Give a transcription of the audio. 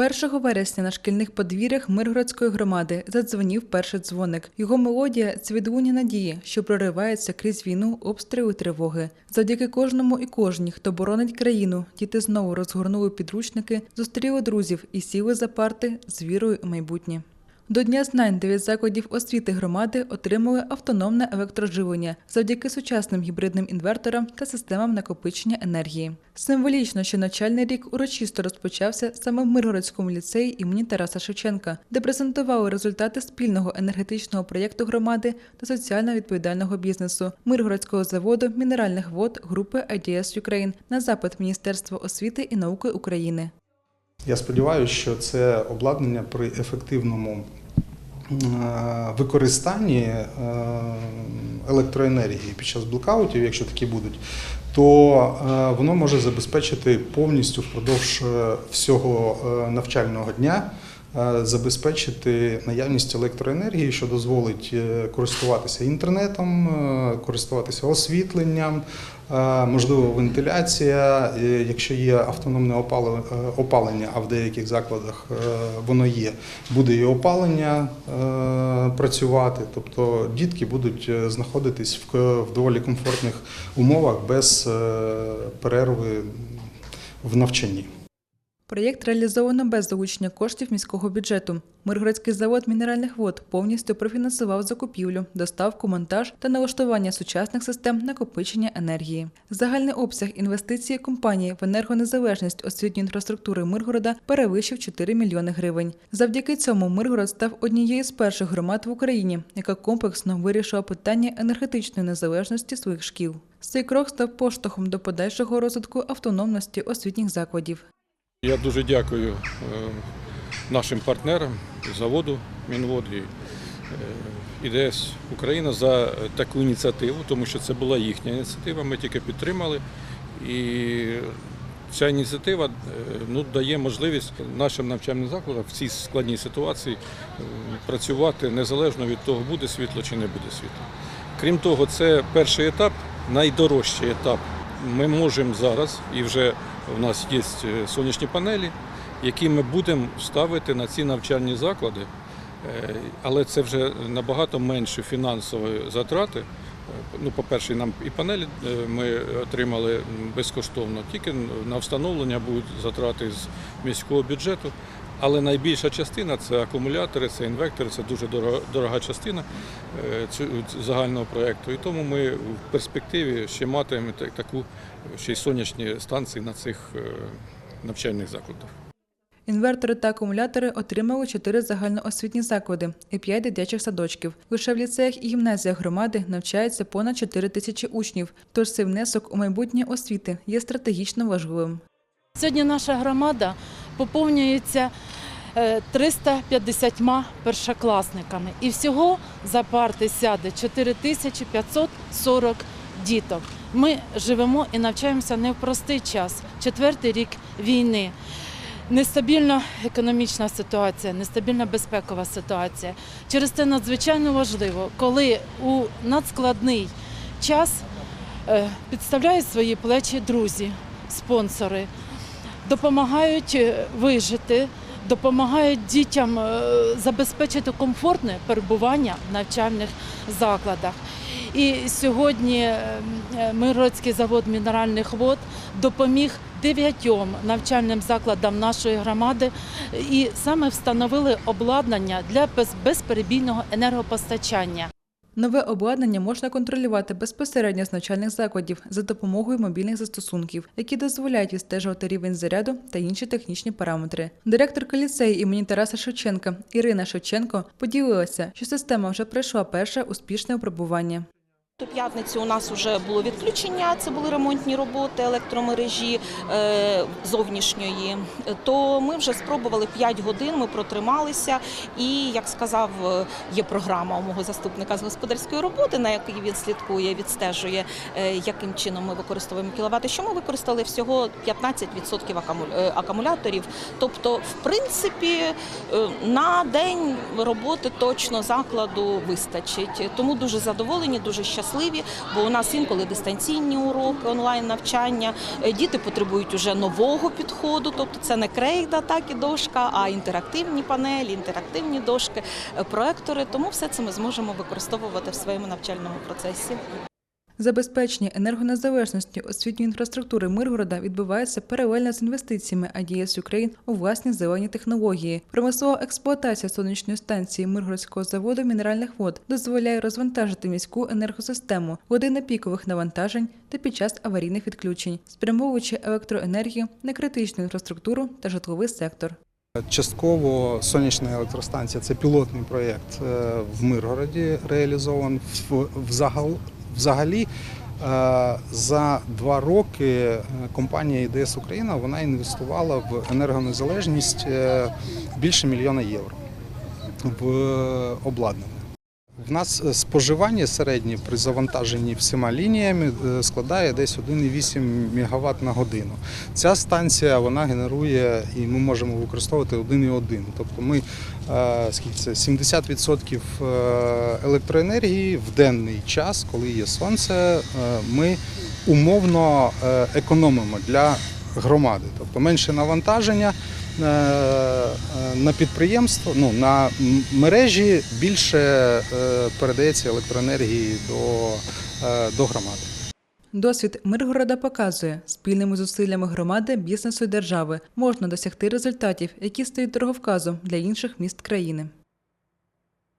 1 вересня на шкільних подвір'ях Миргородської громади задзвонів перший дзвоник. Його мелодія це надії, що проривається крізь війну, обстріли, тривоги. Завдяки кожному і кожній, хто боронить країну, діти знову розгорнули підручники, зустріли друзів і сіли за парти з вірою у майбутнє. До Дня знань дев'ять закладів освіти громади отримали автономне електроживлення завдяки сучасним гібридним інверторам та системам накопичення енергії. Символічно, що навчальний рік урочисто розпочався саме в Миргородському ліцеї імені Тараса Шевченка, де презентували результати спільного енергетичного проєкту громади та соціально відповідального бізнесу Миргородського заводу мінеральних вод групи IDS Ukraine на запит Міністерства освіти і науки України. Я сподіваюся, що це обладнання при ефективному е, використанні е, електроенергії під час блокаутів, якщо такі будуть, то е, воно може забезпечити повністю впродовж всього навчального дня. Е, Забезпечити наявність електроенергії, що дозволить е, користуватися інтернетом, е, користуватися освітленням, можливо, вентиляція. Якщо є автономне опалення, а в деяких закладах воно є, буде і опалення працювати. Тобто дітки будуть знаходитись в доволі комфортних умовах без перерви в навчанні. Проєкт реалізовано без залучення коштів міського бюджету. Миргородський завод мінеральних вод повністю профінансував закупівлю, доставку, монтаж та налаштування сучасних систем накопичення енергії. Загальний обсяг інвестиції компанії в енергонезалежність освітньої інфраструктури Миргорода перевищив 4 мільйони гривень. Завдяки цьому Миргород став однією з перших громад в Україні, яка комплексно вирішила питання енергетичної незалежності своїх шкіл. Цей крок став поштовхом до подальшого розвитку автономності освітніх закладів. Я дуже дякую е, нашим партнерам заводу Мінвод і е, ІДС Україна за таку ініціативу, тому що це була їхня ініціатива. Ми тільки підтримали. І ця ініціатива е, ну, дає можливість нашим навчальним закладам в цій складній ситуації е, працювати незалежно від того, буде світло чи не буде світло. Крім того, це перший етап, найдорожчий етап. Ми можемо зараз, і вже в нас є е, сонячні панелі, які ми будемо ставити на ці навчальні заклади, Е, але це вже набагато менше фінансової затрати. Е, Ну, по-перше, нам і панелі ми отримали безкоштовно, тільки на встановлення будуть затрати з міського бюджету. Але найбільша частина це акумулятори, це інвектори, це дуже дорога, дорога частина е, загального проєкту. І тому ми в перспективі ще матимемо таку ще й сонячні станції на цих е, навчальних закладах. Інвертори та акумулятори отримали чотири загальноосвітні заклади і п'ять дитячих садочків. Лише в ліцеях і гімназіях громади навчається понад 4 тисячі учнів. Тож цей внесок у майбутнє освіти є стратегічно важливим. Сьогодні наша громада поповнюється е, 350 першокласниками. І всього за парти сяде 4540 діток. Ми живемо і навчаємося не в простий час, четвертий рік війни. Нестабільна економічна ситуація, нестабільна безпекова ситуація. Через це надзвичайно важливо, коли у надскладний час е, підставляють свої плечі друзі, спонсори, допомагають е, вижити, допомагають дітям е, забезпечити комфортне перебування в навчальних закладах. І сьогодні е, Миргородський завод мінеральних вод допоміг дев'ятьом навчальним закладам нашої громади і саме встановили обладнання для без- безперебійного енергопостачання. Нове обладнання можна контролювати безпосередньо з навчальних закладів за допомогою мобільних застосунків, які дозволяють відстежувати рівень заряду та інші технічні параметри. Директорка ліцею імені Тараса Шевченка Ірина Шевченко поділилася, що система вже пройшла перше успішне випробування. У п'ятницю у нас вже було відключення, це були ремонтні роботи електромережі е, зовнішньої. То ми вже спробували 5 годин, ми протрималися. І як сказав, е, є програма у мого заступника з господарської роботи, на якій він слідкує, відстежує, е, яким чином ми використовуємо кіловати. Що ми використали всього 15% е, акумуляторів. Тобто, в принципі, на день роботи точно закладу вистачить. Тому дуже задоволені, дуже щасливі. Щасливі, бо у нас інколи дистанційні уроки, онлайн навчання. Е, Діти потребують уже нового підходу, тобто це не крейда, так і дошка, а інтерактивні панелі, інтерактивні дошки, е, проектори. Тому все це ми зможемо використовувати в своєму навчальному процесі. Забезпечення енергонезалежності освітньої інфраструктури Миргорода відбувається паралельно з інвестиціями АДС Україн у власні зелені технології. Промислова експлуатація сонячної станції Миргородського заводу мінеральних вод дозволяє розвантажити міську енергосистему години пікових навантажень та під час аварійних відключень, спрямовуючи електроенергію на критичну інфраструктуру та житловий сектор. Частково сонячна електростанція це пілотний проєкт е, в Миргороді реалізований. В- Взагал- Взагалі е, за два роки е, компанія ІДС Україна вона інвестувала в енергонезалежність е, більше мільйона євро в обладнання. В нас е, споживання середнє при завантаженні всіма лініями е, складає десь 1,8 МВт на годину. Ця станція вона генерує і ми можемо використовувати 1,1. Тобто ми е, скільки це 70% е, електроенергії в денний час, коли є сонце, ми умовно економимо для громади, тобто менше навантаження. Е, На підприємство, ну на мережі більше е, передається електроенергії до, е, до громади. Досвід Миргорода показує, спільними зусиллями громади, бізнесу і держави можна досягти результатів, які стають дороговказом для інших міст країни.